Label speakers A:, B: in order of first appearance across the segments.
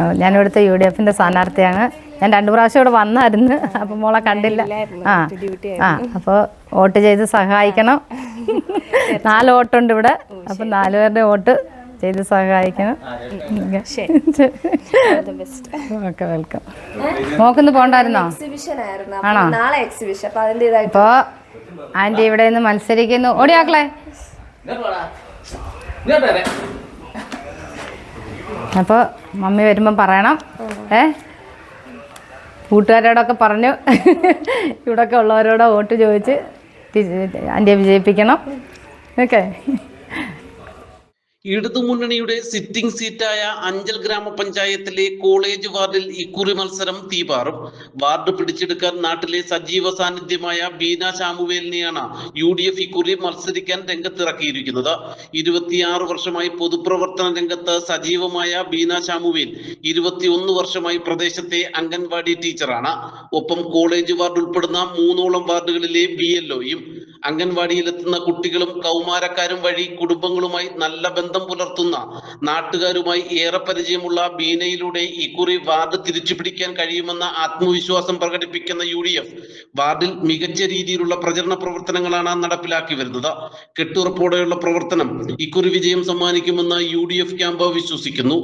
A: ആ, ഞാനിവിടുത്തെ U D എഫിന്റെ സ്ഥാനാർത്ഥിയാണ്. ഞാൻ രണ്ടു പ്രാവശ്യം ഇവിടെ വന്നായിരുന്നു. അപ്പം മോളെ കണ്ടില്ല. ആ ആ അപ്പോൾ വോട്ട് ചെയ്ത് സഹായിക്കണം. നാല് വോട്ടുണ്ട് ഇവിടെ. അപ്പം നാല് പേരുടെ വോട്ട് ചെയ്ത് സഹായിക്കണം. Okay welcome. മോക്കൊന്ന് പോണ്ടായിരുന്നോ?
B: ആണോ?
A: ഇപ്പോൾ ആന്റി ഇവിടെ നിന്ന് മത്സരിക്കുന്നു. ഓടിയാക്കളെ. അപ്പോൾ മമ്മി വരുമ്പം പറയണം. ഏ? കൂട്ടുകാരോടൊക്കെ പറഞ്ഞു. ഇവിടെയൊക്കെ ഉള്ളവരോട് വോട്ട് ചോദിച്ച് ആന്റിയെ വിജയിപ്പിക്കണം. ഓക്കെ.
C: ഇടതുമുന്നണിയുടെ സിറ്റിംഗ് സീറ്റായ അഞ്ചൽ ഗ്രാമപഞ്ചായത്തിലെ കോളേജ് വാർഡിൽ ഇക്കുറി മത്സരം തീപാറും. വാർഡ് പിടിച്ചെടുക്കാൻ നാട്ടിലെ സജീവ സാന്നിധ്യമായ ബീന ശാമുവേലിനെയാണ് യു ഡി എഫ് ഇക്കുറി മത്സരിക്കാൻ രംഗത്തിറക്കിയിരിക്കുന്നത്. ഇരുപത്തിയാറ് വർഷമായി പൊതുപ്രവർത്തന രംഗത്ത് സജീവമായ ബീന ശാമുവേൽ ഇരുപത്തിയൊന്ന് വർഷമായി പ്രദേശത്തെ അംഗൻവാടി ടീച്ചറാണ്. ഒപ്പം കോളേജ് വാർഡ് ഉൾപ്പെടുന്ന മൂന്നോളം വാർഡുകളിലെ ബി എൽഒയും അംഗൻവാടിയിലെത്തുന്ന കുട്ടികളും കൗമാരക്കാരും വഴി കുടുംബങ്ങളുമായി നല്ല ബന്ധം പുലർത്തുന്ന നാട്ടുകാരുമായി ഏറെ പരിചയമുള്ള ബീനയിലൂടെ ഇക്കുറി വാർഡ് തിരിച്ചു പിടിക്കാൻ കഴിയുമെന്ന ആത്മവിശ്വാസം പ്രകടിപ്പിക്കുന്ന യു ഡി എഫ് വാർഡിൽ മികച്ച രീതിയിലുള്ള പ്രചരണ പ്രവർത്തനങ്ങളാണ് നടപ്പിലാക്കി വരുന്നത്. കെട്ടുറപ്പോടെയുള്ള പ്രവർത്തനം ഇക്കുറി വിജയം സമ്മാനിക്കുമെന്ന് യു ഡി എഫ് ക്യാമ്പ് വിശ്വസിക്കുന്നു.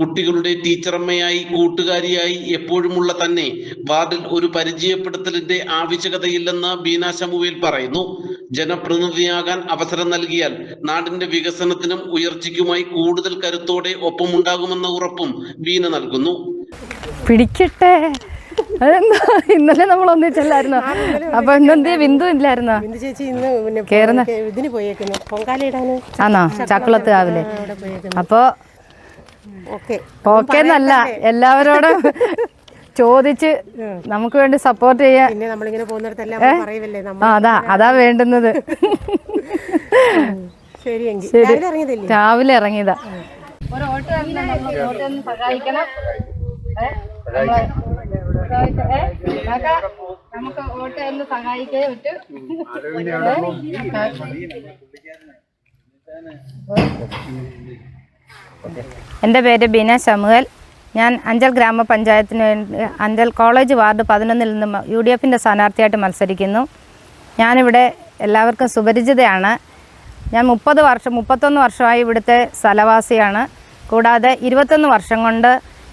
C: കുട്ടികളുടെ ടീച്ചറമ്മയായി കൂട്ടുകാരിയായി എപ്പോഴുമുള്ള തന്നെ വാർഡിൽ ഒരു പരിചയപ്പെടുത്തലിന്റെ ആവശ്യകതയില്ലെന്ന് ബീന ശമുവേൽ പറയുന്നു. ജനപ്രതിനിധിയാകാൻ അവസരം നൽകിയാൽ നാടിന്റെ വികസനത്തിനും ഉയർച്ചയ്ക്കുമായി കൂടുതൽ കരുത്തോടെ ഒപ്പമുണ്ടാകുമെന്ന ഉറപ്പും ബീന നൽകുന്നു.
A: പിടിക്കട്ടെ. ഇന്നലെ നമ്മൾ ഒന്നിച്ചല്ലായിരുന്നു? അപ്പൊ ഇന്നെന്തേ ബിന്ദു ഇല്ലായിരുന്നോ?
D: ബിന്ദു ചേച്ചി ഇന്ന് പിന്നെ
A: കേറുന്ന-
D: കേ- ഇതിന് പോയേക്കുന്നു. പൊങ്കാലയിടാന്
A: ആണോ? ചക്കുളത്ത് രാവിലെ. അപ്പോ
D: ഓക്കെ.
A: ഓക്കെ എന്നല്ല എല്ലാവരോടും ചോദിച്ച് നമുക്ക് വേണ്ടി സപ്പോർട്ട് ചെയ്യാൻ
D: പിന്നെ നമ്മളിങ്ങനെ പോകുന്നിടത്തെല്ലാം
A: അതാ അതാ വേണ്ടുന്നത്.
D: രാവിലെ
A: ഇറങ്ങിയതാ. ഒരു ഓട്ടോ സഹായിക്കണം. നമുക്ക് വോട്ട് ഒന്ന് സഹായിക്കേ പറ്റൂ. എന്റെ പേര് ബീന ശമുവൽ ഞാൻ അഞ്ചൽ ഗ്രാമപഞ്ചായത്തിന് വേണ്ടി അഞ്ചൽ കോളേജ് വാർഡ് പതിനൊന്നിൽ നിന്ന് യു ഡി എഫിന്റെ സ്ഥാനാർത്ഥിയായിട്ട് മത്സരിക്കുന്നു. ഞാനിവിടെ എല്ലാവർക്കും സുപരിചിതയാണ്. ഞാൻ മുപ്പത് വർഷം മുപ്പത്തൊന്ന് വർഷമായി ഇവിടുത്തെ സ്ഥലവാസിയാണ്. കൂടാതെ ഇരുപത്തൊന്ന് വർഷം കൊണ്ട്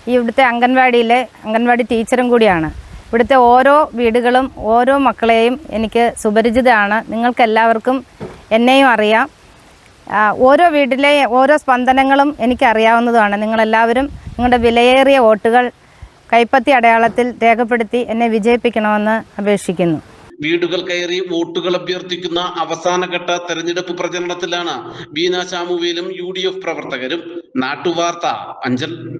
A: ഈ ഇവിടുത്തെ അംഗൻവാടിയിലെ അംഗൻവാടി ടീച്ചറും കൂടിയാണ്. ഇവിടുത്തെ ഓരോ വീടുകളും ഓരോ മക്കളെയും എനിക്ക് സുപരിചിതമാണ്. നിങ്ങൾക്കെല്ലാവർക്കും എന്നെയും അറിയാം. ഓരോ വീട്ടിലെ ഓരോ സ്പന്ദനങ്ങളും എനിക്കറിയാവുന്നതുമാണ്. നിങ്ങളെല്ലാവരും നിങ്ങളുടെ വിലയേറിയ വോട്ടുകൾ കൈപ്പത്തി അടയാളത്തിൽ രേഖപ്പെടുത്തി എന്നെ വിജയിപ്പിക്കണമെന്ന് അപേക്ഷിക്കുന്നു.
C: വീടുകൾ കയറി വോട്ടുകൾ അഭ്യർത്ഥിക്കുന്ന അവസാനഘട്ട തെരഞ്ഞെടുപ്പ് പ്രചരണത്തിലാണ് ബീന ശാമുവേലും യു പ്രവർത്തകരും. നാട്ടുവാർത്ത അഞ്ചൽ.